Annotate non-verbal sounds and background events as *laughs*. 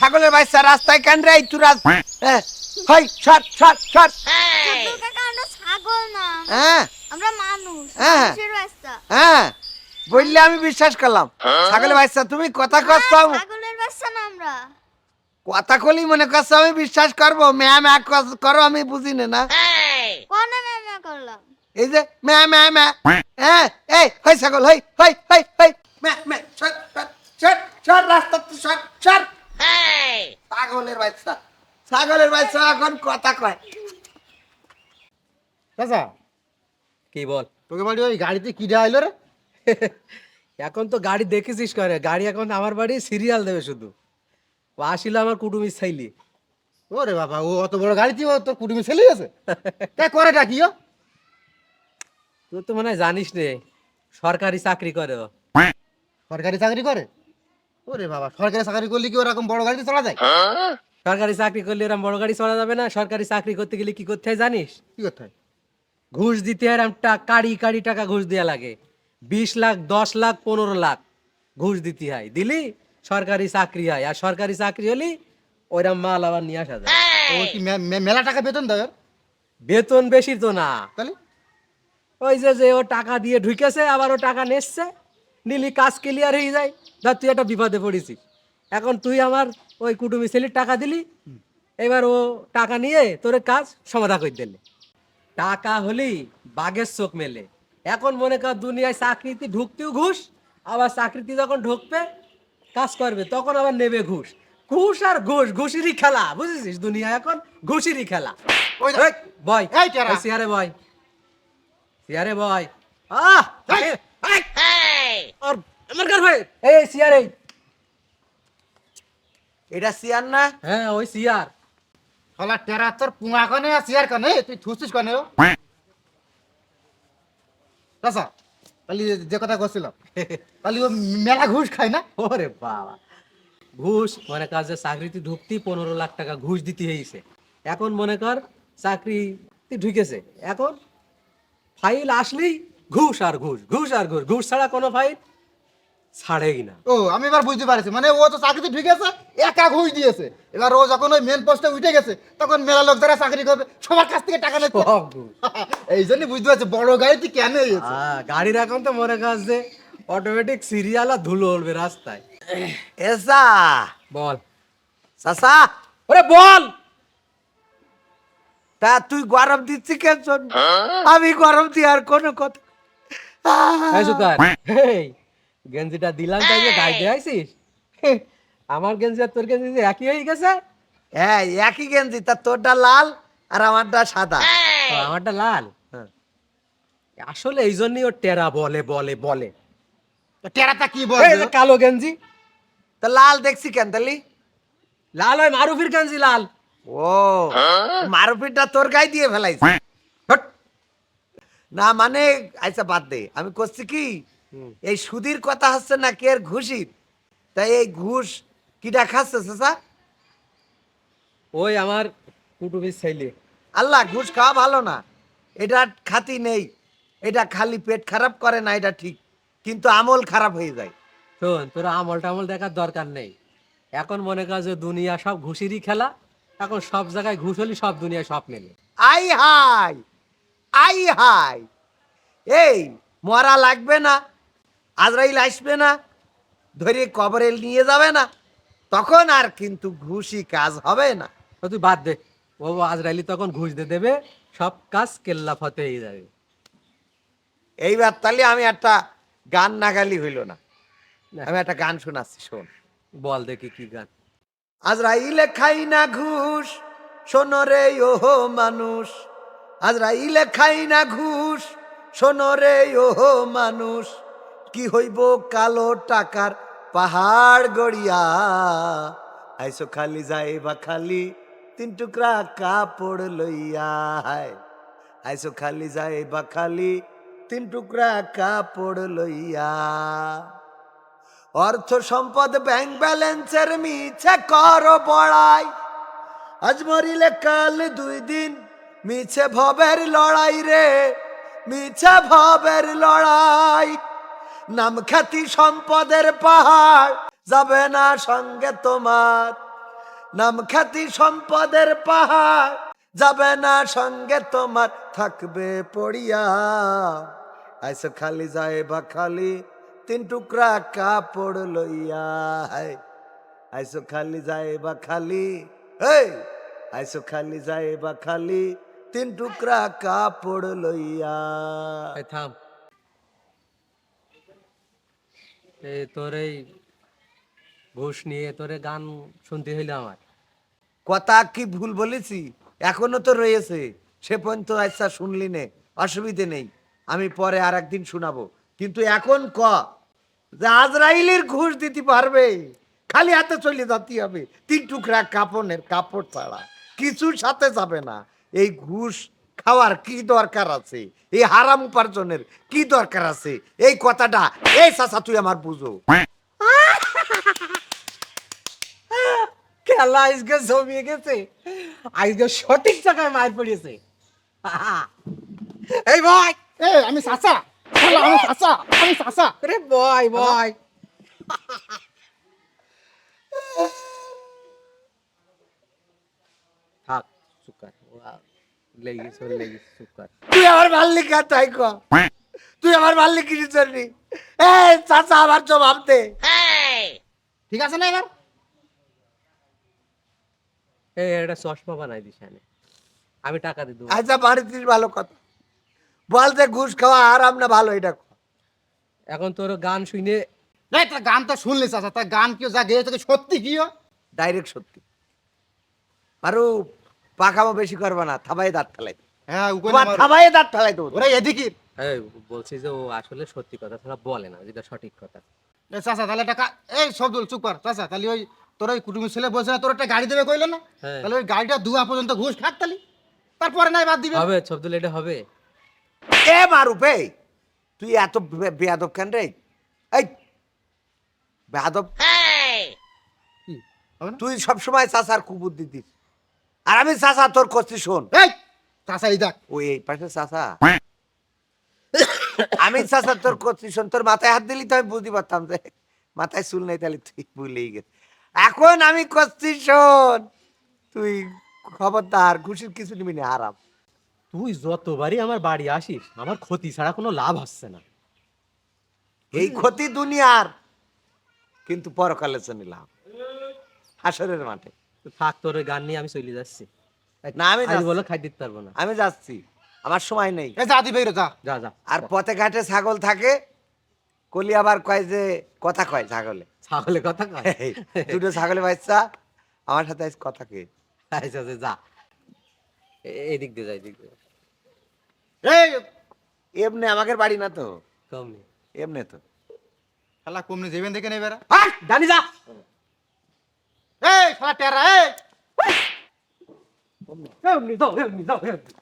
ছাগলের বাচ্চা রাস্তায় কেন রে? তুই হই সর সর সর। কাকা আমরা ছাগল না। হ্যাঁ। আমরা মানুষ হ্যাঁ। হ্যাঁ। বললে আমি বিশ্বাস করলাম। ছাগলের বাচ্চা তুমি কথা করছ ছাগলের বাচ্চা না আমরা। কথা কলি মনে করছ আমি বিশ্বাস করব। ম্যা ম্যা কর- করো আমি বুঝি না না। কোনে ম্যামা করলাম। এই যে ম্যা ম্যা ম্যা। হ্যাঁ এই হই ছাগল হই হই হই হই। ম্যা ম্যা সর সর সর সর রাস্তা তো সর সর। ছাগলের বাচ্চা ছাগলের বাচ্চা এখন কথা কয়। চাচা কি বল? তোকে বাড়ি ওই গাড়িতে কি রে? এখন তো গাড়ি দেখেছিস করে গাড়ি এখন আমার বাড়ি সিরিয়াল দেবে শুধু। ও আসিল আমার কুটুমির ছাইলি ওরে বাবা ও অত বড় গাড়িতে ও তোর কুটুমি ছেলে আছে? তাই করে ডাকি ও? তুই তো মনে হয় জানিস রে সরকারি চাকরি করে ও। সরকারি চাকরি করে? ওরে বাবা সরকারি চাকরি করলে কি ওরকম বড় গাড়িতে চলা যায়? সরকারি চাকরি করলে এরকম বড় গাড়ি চলা যাবে না? সরকারি চাকরি করতে গেলে কি করতে হয় জানিস? কি করতে হয়? ঘুষ দিতে হয় এরম টা- কাড়ি কাড়ি টাকা ঘুষ দেওয়া লাগে। বিশ লাখ দশ লাখ পনেরো লাখ ঘুষ দিতে হয়। দিলি সরকারি চাকরি হয়। আর সরকারি চাকরি হলি ওইরকম মাল আবার নিয়ে আসা যায়। ও কি মেলা টাকা বেতন দেয় বেতন বেশি তো না। তাহলে? ওই যে যে ও টাকা দিয়ে ঢুকেছে আবার ও টাকা নেচ্ছে। নিলি কাজ ক্লিয়ার হয়ে যায়। ধর তুই একটা বিপদে পড়েছিস। এখন তুই আমার ওই কুটুমি ছেলের টাকা দিলি। এবার ও টাকা নিয়ে তোর কাজ সমাধা করে দিলে। টাকা হলি বাঘের চোখ মেলে। এখন মনে কর দুনিয়ায় চাকরিতে ঢুকতেও ঘুষ আবার চাকরিতে যখন ঢুকবে কাজ করবে তখন আবার নেবে ঘুষ। ঘুষ আর ঘুষ ঘুষিরই খেলা বুঝেছিস? দুনিয়া এখন ঘুষিরই খেলা। বয়। চেয়ারে বয়। চেয়ারে বয়। আহ! আর আমার কার ভাই? এই চেয়ারে এটা সিয়ার না? হ্যাঁ ওই শালা টেরা তোর পুঙা কনে আর কনে? তুই থুসছিস কনে ও? তাহলে যে- কথা তাহলে ও মেলা ঘুষ খায় না? ওরে বাবা। ঘুষ মনে কর যে চাকরিতে ঢুকতেই পনেরো লাখ টাকা ঘুষ দিতে হয়েছে এখন মনে কর চাকরি ঢুকেছে। এখন ফাইল আসলেই ঘুষ আর ঘুষ ঘুষ আর ঘুষ ঘুষ ছাড়া কোনো ফাইল ছাড়েই না। ও আমি এবার বুঝতে পারছি। মানে ও তো চাকরিতে ঢুকেছে একা ঘুষ দিয়েছে। এবার ও যখন ওই মেন পোস্টে উঠে গেছে তখন মেলা লোক যারা চাকরি করবে সবার কাছ থেকে টাকা নেবে *laughs* এই জন্য বুঝতে পারছি বড় গাড়িতে কেন হয়েছে আহ, গাড়ির এখন তো মনে অটোমেটিক সিরিয়াল আর ধুলো উঠবে রাস্তায়। এসা। বল। চাচা। ওরে বল! তা তুই গরম দিচ্ছি কেন? শোন? আমি গরম দি আর কোনো কথা এই সুতার। এই গেঞ্জিটা দিলাম তাই যে গায়ে আইছিস? আমার গেঞ্জি আর তোর গেঞ্জি যে একই হয়ে গেছে? হ্যাঁ একই গেঞ্জি তা তোরটা লাল আর আমারটা সাদা। আমারটা লাল? হ্যাঁ। আসলে এই জন্যই ও টেরা বলে বলে বলে। টেরাটা কি যে কালো গেঞ্জি। তা লাল দেখছি কেন তালি লাল হয় মারুফির গেঞ্জি লাল। ও মারুফিরটা তোর গায়ে দিয়ে ফেলাইছি। না মানে আচ্ছা বাদ দে আমি করছি কি? এই সুদির কথা হচ্ছে না কে ঘুষির? তাই এই ঘুষ কিটা খাচ্ছে চাচা? ওই আমার কুটুবির ছেলে। আল্লাহ ঘুষ খাওয়া ভালো না। এটা খাতি নেই। এটা খালি পেট খারাপ করে না এটা ঠিক। কিন্তু আমল খারাপ হয়ে যায়। শোন তোর আমল টামল দেখার দরকার নেই। এখন মনে কর যে দুনিয়া সব ঘুষিরই খেলা এখন সব জায়গায় ঘুষ হলি সব দুনিয়ায় সব মেলে। আই হাই! আই হাই। এই মরা লাগবে না আজরাইল আসবে না ধরে কবরে নিয়ে যাবে না তখন আর কিন্তু ঘুষি কাজ হবে না। তুই বাদ দে। ও আজরাইলি তখন ঘুষ দিয়ে দেবে সব কাজ কেল্লা ফতে হয়ে যাবে। এইবার তাহলে আমি একটা গান নাগালি হইল না। আমি একটা গান শোনাচ্ছি শোন। বল দেখি কি গান। আজরাইলে খাই না ঘুষ শোনো রে ওহো মানুষ। আজরাইলে খাই না ঘুষ, শোনো রে, ওহো মানুষ, কি হইব কালো টাকার পাহাড় গড়িয়া? আইসো খালি যাই বা খালি, তিন টুকরা কাপড় লইয়া আইসো খালি যাই বা খালি, তিন টুকরা কাপড় লইয়া। অর্থ সম্পদ ব্যাংক ব্যালেন্সের মিছে কর বড়াই। আজ মরিলে কাল দুই দিন মিছে ভবের লড়াই রে, মিছে ভবের লড়াই। নাম খ্যাতি সম্পদের পাহাড়, যাবে না সঙ্গে তোমার। নাম খ্যাতি সম্পদের পাহাড়, যাবে না সঙ্গে তোমার। থাকবে পড়িয়া, আইসো খালি যায় বা খালি, তিন টুকরা কাপড় লইয়া আইসো খালি যায় বা খালি এই আইসো খালি যায় বা খালি তিন টুকরা কাপড় লইয়া। থাম। এই তোর এই ঘুষ নিয়ে তোরে গান শুনতে হইল আমার। কথা কি ভুল বলেছি? এখনও তো রয়েছে। সে পর্যন্ত আচ্ছা শুনলি নে অসুবিধে নেই। আমি পরে আর একদিন শোনাবো। কিন্তু এখন ক? যে আজরাইলের ঘুষ দিতে পারবে? খালি হাতে চলে যেতে হবে। তিন টুকরা কাপড়ের কাপড় ছাড়া। কিছুর সাথে যাবে না। এই ঘুষ খাওয়ার কি দরকার আছে? এই হারাম উপার্জনের কি দরকার আছে? এই কথাটা এই চাচা তুই আমার বুঝো। খেলা আজকে জমিয়ে গেছে। আজকে সঠিক জায়গায় মার পড়িয়েছে এই ভাই! আমি চাচা। আমি চাচা আমি চাচা। রে বয় বয় থাক। সুকার লেগেছে লেগেছে সুকার। তুই আমার মাল্লিক আর তাই ক? তুই আমার মাল্লিক কিছু চলবি এই চাচা আমার জবাব দে। ঠিক আছে না এবার? এই একটা চশমা বানাই দিস এনে। আমি টাকা দিয়ে দেবো। আচ্ছা বাড়িতে ভালো কথা। বল যে ঘুষ খাওয়া আরাম না ভালো এটা ক। এখন তোর গান শুনে না তার গান তো শুনলি চাচা তার গান কেউ যা গেয়ে তোকে সত্যি কি ডাইরেক্ট সত্যি। পাকামো বেশি করবা না থাবাই দাঁত ফেলাই হ্যাঁ তোমার থাবাই দাঁত ফেলাই দেবো। ওরা এদিকে এই বলছি যে ও আসলে সত্যি কথা ছাড়া বলে না যেটা সঠিক কথা। চাচা তাহলে টাকা এই শব্দুল চুপ কর চাচা তাহলে ওই তোর ওই কুটুমি ছেলে বলছে না তোর একটা গাড়ি দেবে কইলো না? হ্যাঁ। তাহলে ওই গাড়িটা দুয়া পর্যন্ত ঘুষ খাক তালি তারপরে নাই বাদ দিবে। হবে ছবদুল এটা হবে। এ মারুপ তুই এত বেয়াদব কেন রে? এই বেয়াদব? তুই সবসময় চাচার কুবুদ্ধি দিস। আর আমি চাচা তোর করছি শোন। এই চাচা এই দেখ। ওই এই পাশে চাচা। আমি চাচা তোর করছি শোন। তোর মাথায় হাত দিলি তো আমি বুঝতে পারতাম যে মাথায় চুল নেই তাহলে তুই ভুলেই গেছে এখন আমি করছি শোন। তুই খবরদার ঘুষির কিছু নিবি না আরাম। তুই যতবারই আমার বাড়ি আসিস আমার ক্ষতি ছাড়া কোনো লাভ হচ্ছে না। এই ক্ষতি দুনিয়ার কিন্তু পরকালে নিলাম হাসরের মাঠে। তো তোর গান নিয়ে আমি চলে যাচ্ছি। না আমি। বলো খাই দিতে পারব না। আমি যাচ্ছি। আমার সময় নেই। যা দিবে রে যা। যা যা। আর পথে ঘাটে ছাগল থাকে কলি আবার কয় যে কথা কয় ছাগলে। ছাগলের কথা কয়? দুটো ছাগলে বাচ্চা আমার সাথে আজ কথা কে আচ্ছা আচ্ছা, যা। এ- এদিক দিয়ে যা এদিক দিয়ে এই এমনি আমাদের বাড়ি না তো? কম নেই এমনি তো। শালা কমনি যাবেন দেখে নেবে হাট, জানি যা! এই শালা টেরা এই এমনি যাও এমনি যাও এমনি